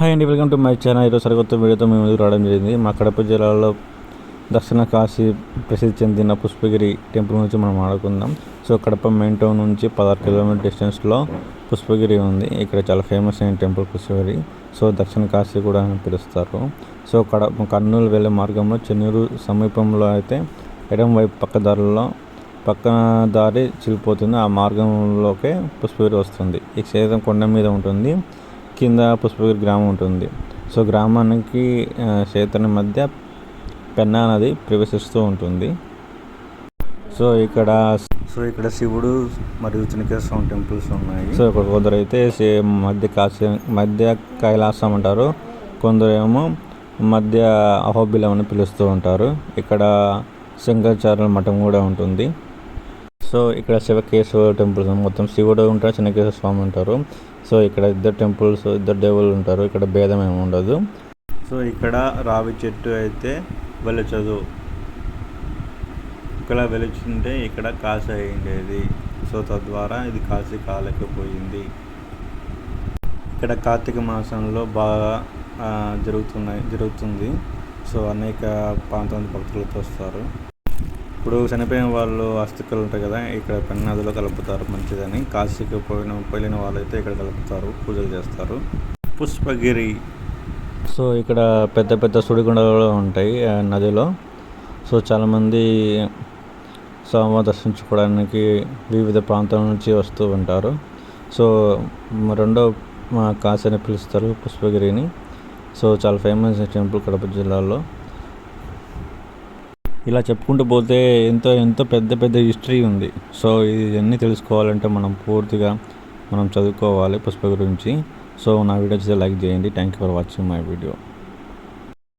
Hi అండి welcome to my channel ఈరోజు సరికొత్త వీడియోతో మేము ముందుకు రావడం జరిగింది. మా కడప జిల్లాలో దక్షిణ కాశీ ప్రసిద్ధి చెందిన పుష్పగిరి టెంపుల్ నుంచి మనం ఆడుకుందాం. సో కడప మెయిన్ టౌన్ నుంచి పదహారు కిలోమీటర్ డిస్టెన్స్లో పుష్పగిరి ఉంది. ఇక్కడ చాలా ఫేమస్ అయిన టెంపుల్ పుష్పగిరి. సో దక్షిణ కాశీ కూడా అని పిలుస్తారు. సో కడప కర్నూలు వెళ్ళే మార్గంలో చెన్నూరు సమీపంలో అయితే ఎడం వైపు పక్క దారిలో పక్కన దారి చిల్లిపోతుంది. ఆ మార్గంలోకే పుష్పగిరి వస్తుంది. ఈ క్షేత్రం కొండ మీద ఉంటుంది. కింద పుష్పగిరి గ్రామం ఉంటుంది. సో గ్రామానికి క్షేత్రం మధ్య పెన్నా నది ప్రవేశిస్తూ ఉంటుంది. సో ఇక్కడ సో ఇక్కడ శివుడు మరియు చిన్నకేశ్వర స్వామి టెంపుల్స్ ఉన్నాయి. సో ఇక్కడ కొందరు అయితే మధ్య కాశీ మధ్య కైలాసం అంటారు. కొందరు ఏమో మధ్య అహోబిలం అని పిలుస్తూ ఉంటారు. ఇక్కడ శంకరాచార్యుల మఠం కూడా ఉంటుంది. సో ఇక్కడ శివకేశవ టెంపుల్స్ మొత్తం శివుడు ఉంటారు చిన్నకేశ్వర స్వామి ఉంటారు. సో ఇక్కడ ఇద్దరు టెంపుల్స్ ఇద్దరు దేవుళ్ళు ఉంటారు. ఇక్కడ భేదం ఏమి ఉండదు. సో ఇక్కడ రావి చెట్టు అయితే వెలచదు. ఇక్కడ వెలుచుంటే ఇక్కడ కాశీ అయిండేది సో తద్వారా ఇది కాశీ కాలేకపోయింది. ఇక్కడ కార్తీక మాసంలో బాగా జరుగుతున్నాయి జరుగుతుంది. సో అనేక ప్రాంతాల భక్తులతో వస్తారు. ఇప్పుడు చనిపోయిన వాళ్ళు ఆస్తికలు ఉంటాయి కదా ఇక్కడ పెన్నదిలో కలుపుతారు మంచిదని. కాశీకి పోయిన పోయిన వాళ్ళైతే ఇక్కడ కలుపుతారు పూజలు చేస్తారు. పుష్పగిరి. సో ఇక్కడ పెద్ద పెద్ద సుడిగుండలు ఉంటాయి ఆ నదిలో. సో చాలామంది స్వామివారిని దర్శించుకోవడానికి వివిధ ప్రాంతాల నుంచి వస్తూ ఉంటారు. సో రెండో మా కాశీ అని పిలుస్తారు పుష్పగిరిని. సో చాలా ఫేమస్ టెంపుల్ కడప జిల్లాలో. ఇలా చెప్పుకుంటూ పోతే ఎంతో ఎంతో పెద్ద పెద్ద హిస్టరీ ఉంది. సో ఇవన్నీ తెలుసుకోవాలంటే మనం పూర్తిగా మనం చదువుకోవాలి పుష్ప గురించి. సో నా వీడియో చూస్తే లైక్ చేయండి. Thank you for watching my video